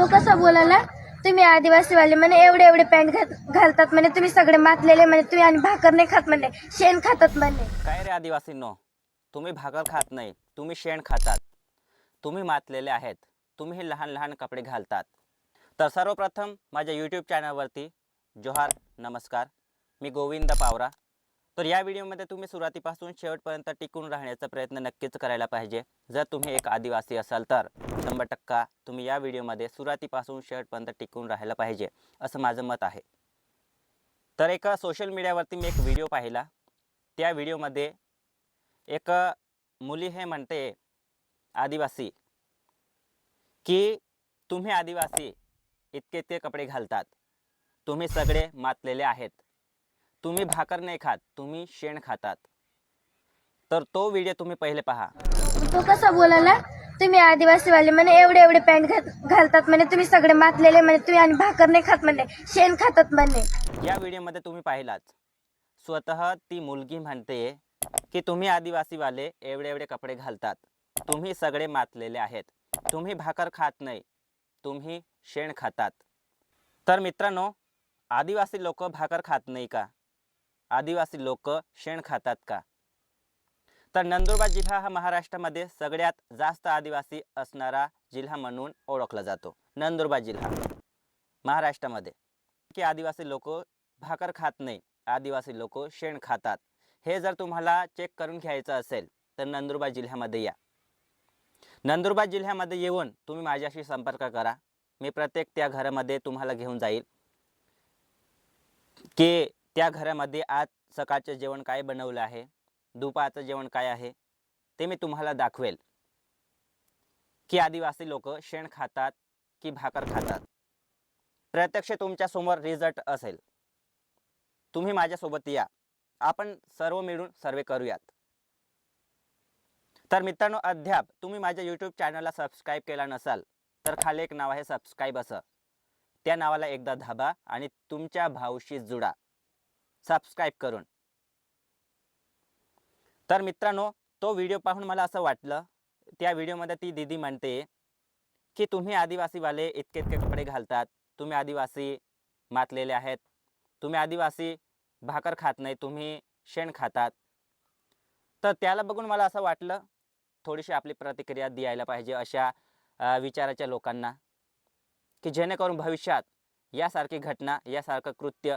तो कसा बोलायला? तुम्ही आदिवासीवाले म्हणे एवढे एवढे पॅन्ट घालतात म्हणे तुम्ही सगळे मातलेले म्हणे तुम्ही आणि भाकर नाही खात म्हणे शेण खातात म्हणे. काय रे आदिवासींनो? तुम्ही भाकर खात नाही तुम्ही शेण खातात. तुम्ही मातलेले आहेत तुम्ही हे लहान लहान कपडे घालतात. तर सर्वप्रथम माझ्या यूट्यूब चॅनलवरती जोहार नमस्कार. मी गोविंद पावरा. तर या व्हिडिओमध्ये तुम्ही सुरुवातीपासून शेवटपर्यंत टिकून राहण्याचा प्रयत्न नक्कीच करायला पाहिजे. जर तुम्ही एक आदिवासी असाल तर शंभर टक्का तुम्ही या व्हिडिओमध्ये सुरुवातीपासून शेवटपर्यंत टिकून राहायला पाहिजे असं माझं मत आहे. तर एका सोशल मीडियावरती मी एक व्हिडिओ पाहिला. त्या व्हिडिओमध्ये एक मुली हे म्हणते आदिवासी की तुम्ही आदिवासी इतके इतके कपडे घालतात. तुम्ही सगळे मातलेले आहेत. तुम्ही भाकर नाही खात तुम्ही शेण खातात. तर तो व्हिडिओ तुम्ही पहिले पहा. तो कसा बोलाला तुम्ही आदिवासीवाले म्हणे एवढे एवढे पॅन्ट घालतात म्हणे तुम्ही सगळे मातलेले म्हणे तुम्ही आणि भाकर नाही खात म्हणे शेण खातात म्हणे. या व्हिडिओमध्ये तुम्ही पाहिलाच स्वतः ती मुलगी म्हणते की तुम्ही आदिवासीवाले एवढे एवढे कपडे घालतात तुम्ही सगळे मातलेले आहेत तुम्ही भाकर खात नाही तुम्ही शेण खातात. तर मित्रांनो आदिवासी लोक भाकर खात नाही का? आदिवासी लोक शेण खातात का? तर नंदुरबार जिल्हा हा महाराष्ट्रामध्ये सगळ्यात जास्त आदिवासी असणारा जिल्हा म्हणून ओळखला जातो. नंदुरबार जिल्हा महाराष्ट्रामध्ये. की आदिवासी लोक भाकर खात नाही आदिवासी लोक शेण खातात. हे जर तुम्हाला चेक करून घ्यायचं असेल तर नंदुरबार जिल्ह्यामध्ये या. नंदुरबार जिल्ह्यामध्ये येऊन तुम्ही माझ्याशी संपर्क करा. मी प्रत्येक त्या घरामध्ये तुम्हाला घेऊन जाईल. की त्या घरामध्ये आज सकाळचं जेवण काय बनवलं आहे? दुपारचं जेवण काय आहे? ते मी तुम्हाला दाखवेल. की आदिवासी लोक शेण खातात की भाकर खातात. प्रत्यक्ष तुमच्यासमोर रिझल्ट असेल. तुम्ही माझ्यासोबत या. आपण सर्व मिळून सर्वे करूयात. तर मित्रांनो अद्याप तुम्ही माझ्या यूट्यूब चॅनलला सबस्क्राईब केला नसाल तर खाली एक नाव आहे सबस्क्राईब असं. त्या नावाला एकदा धाबा आणि तुमच्या भाऊशी जुडा. सबस्क्राईब करून. तर मित्रांनो तो व्हिडिओ पाहून मला असं वाटलं त्या व्हिडिओमध्ये ती दिदी म्हणते की तुम्ही आदिवासीवाले इतके इतके कपडे घालतात. तुम्ही आदिवासी मातलेले आहेत. तुम्ही आदिवासी भाकर खात नाही. तुम्ही शेण खातात. तर त्याला बघून मला असं वाटलं थोडीशी आपली प्रतिक्रिया द्यायला पाहिजे अशा विचाराच्या लोकांना की जेणेकरून भविष्यात यासारखी घटना यासारखं कृत्य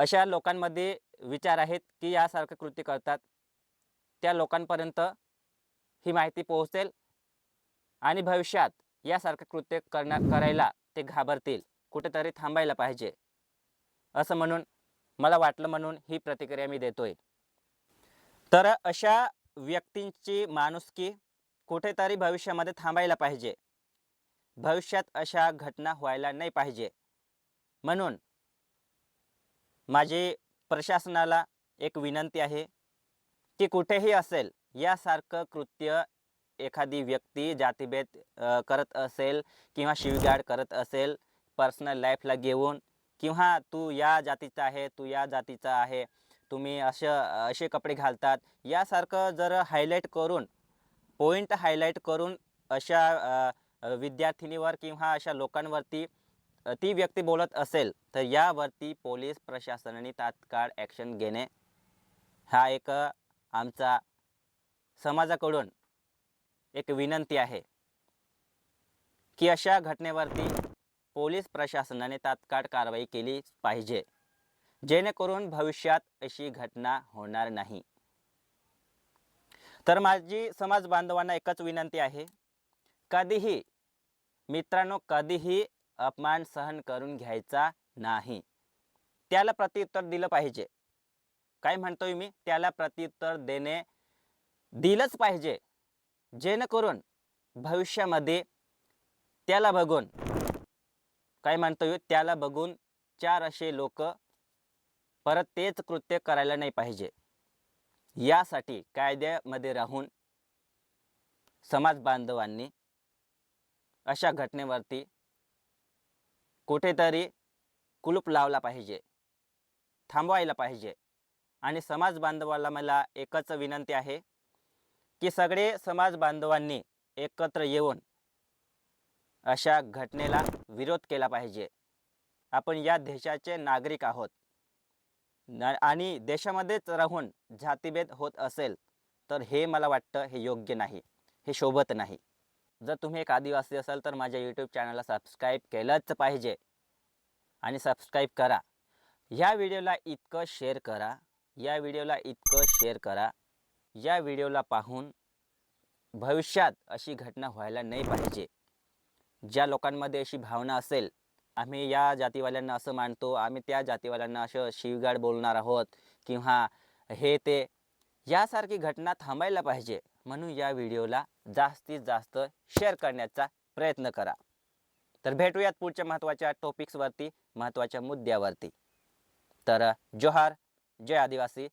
अशा लोकांमध्ये विचार आहेत की यासारखं कृत्य करतात. त्या लोकांपर्यंत ही माहिती पोहोचेल आणि भविष्यात यासारखं कृत्य करण्या करायला ते घाबरतील. कुठेतरी थांबायला पाहिजे. असं म्हणून मला वाटलं म्हणून ही प्रतिक्रिया मी देतोय. तर अशा व्यक्तींची माणुसकी कुठेतरी भविष्यामध्ये थांबायला पाहिजे. भविष्यात अशा घटना व्हायला नाही पाहिजे. म्हणून माझी प्रशासनाला एक विनंती आहे की कुठेही असेल यासारखं कृत्य एखादी व्यक्ती जातीभेद करत असेल किंवा शिवगाड करत असेल पर्सनल लाईफला घेऊन किंवा तू या जातीचा आहे तू या जातीचा आहे तुम्ही असं असे कपडे घालतात यासारखं जर हायलाईट करून पॉईंट हायलाईट करून अशा विद्यार्थिनीवर किंवा अशा लोकांवरती ती व्यक्ती बोलत असेल तर यावरती पोलीस प्रशासनाने तात्काळ ॲक्शन घेणे हा एक आमचा समाजाकडून एक विनंती आहे की अशा घटनेवरती पोलीस प्रशासनाने तात्काळ कारवाई केली पाहिजे जेणेकरून भविष्यात अशी घटना होणार नाही. तर माझी समाज बांधवांना एकच विनंती आहे कधीही मित्रांनो कधीही अपमान सहन करून घ्यायचा नाही. त्याला प्रत्युत्तर दिलं पाहिजे. काय म्हणतोय मी? त्याला प्रत्युत्तर देणे दिलंच पाहिजे. जेणेकरून भविष्यामध्ये त्याला बघून काय म्हणतोय? त्याला बघून चार असे लोक परत तेच कृत्य करायला नाही पाहिजे. यासाठी कायद्यामध्ये राहून समाज बांधवांनी अशा घटनेवरती कुठेतरी कुलूप लावला पाहिजे थांबवायला पाहिजे. आणि समाज बांधवाला मला एकच विनंती आहे की सगळे समाज बांधवांनी एकत्र येऊन अशा घटनेला विरोध केला पाहिजे. आपण या देशाचे नागरिक आहोत. न- आणि देशामध्येच राहून जातीभेद होत असेल तर हे मला वाटतं हे योग्य नाही हे शोभत नाही. जर तुम्ही एक आदिवासी असाल तर माझ्या यूट्यूब चॅनलला सबस्क्राईब केलंच पाहिजे. आणि सबस्क्राईब करा. या व्हिडिओला इतकं शेअर करा. या व्हिडिओला इतकं शेअर करा. या व्हिडिओला पाहून भविष्यात अशी घटना व्हायला नाही पाहिजे. ज्या लोकांमध्ये अशी भावना असेल आम्ही या जातीवाल्यांना असं मानतो आम्ही त्या जातीवाल्यांना असं शिवगाड बोलणार आहोत किंवा हे ते यासारखी घटना थांबायला पाहिजे. म्हणून या व्हिडिओला जास्तीत जास्त शेअर करण्याचा प्रयत्न करा. तर भेटूयात पुढच्या महत्त्वाच्या टॉपिक्सवरती महत्त्वाच्या मुद्द्यावरती. तर जोहार जय आदिवासी.